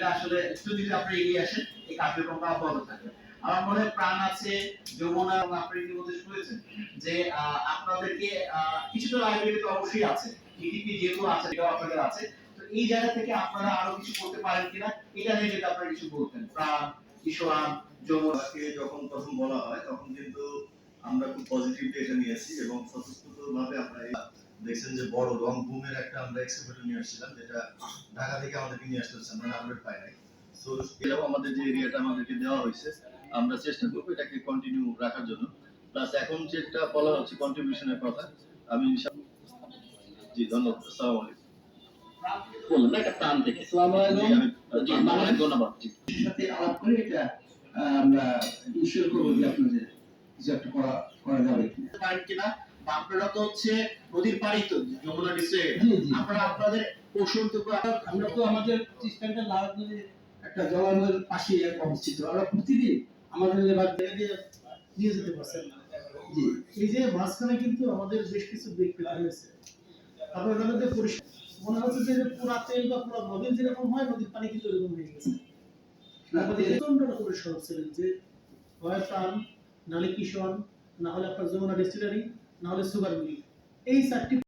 এটা আসলে একটু যদি আপনি এগিয়ে আসেন, এই কার্যক্রমটা অব্যাহত থাকবে। আমার মনে হয় প্রাণ আছে, যমুনা এবং আপনি ইতিমধ্যে শুনেছেন যে আপনাদেরকে কিছুটা লাইব্রেরি তো অবশ্যই আছে ইডিপি যেহেতু আছে, এটাও আপনাদের আছে। তো এই জায়গা থেকে আপনারা আরও কিছু করতে পারেন কিনা, এটা নিয়ে যদি আপনারা কিছু বলতেন। প্রাণ কিশোরান যমুনা। আমাকে যখন প্রথম বলা হয়, তখন কিন্তু আমরা খুব পজিটিভলি এটা নিয়েছি এবং স্বতঃস্ফূর্ত দেখছেন যে বড় রং বুমের একটা আমরা এক্সপেক্টেড নিয়ে আসছিলাম যেটা ঢাকা থেকে আমাদেরকে নিয়ে আসতে হচ্ছে আমরা আপডেট পাই নাই। সো এটাও আমাদের যে এরিয়াটা আমাদেরকে দেওয়া হয়েছে আমরা চেষ্টা করব এটাকে কন্টিনিউ রাখার জন্য। প্লাস এখন যেটা বলা হচ্ছে কন্ট্রিবিউশনের কথা আমি ইনশাআল্লাহ- জি ধন্যবাদ আসসালামু আলাইকুম। বললাম এটা প্রাণ থেকে আসসালামু আলাইকুম। জি অনেক ধন্যবাদ জি। সাথে আলাপ করে এটা আমরা ইনশিওর করব যে আপনাদের কিছু একটা করা করা যাবে কিনা? আপনারা তো হচ্ছে নদীর পাড়ি তো যমুনা জি আপনারা আপনাদের কৌশলটুকু আমরা তো আমাদের লালগঞ্জে একটা জলাশয়ের পাশে অবস্থিত। আমরা প্রতিদিন আমাদের লেবার দিয়ে নিয়ে যেতে পারছেন জি। এই যে মাঝখানে কিন্তু আমাদের বেশ কিছু হয়েছে। আপনারা জানেন যে পরিষ্কার মনে হচ্ছে যে পুরা তেল বা পুরা নদীর যেরকম হয় নদীর পানি কিন্তু এরকম হয়ে গেছে। প্রচণ্ড ছিলেন যে হয় প্রাণ নাহলে কিষণ না হলে আপনার যমুনা ডিস্টিলারি না হলে সুগার মিল এই চারটি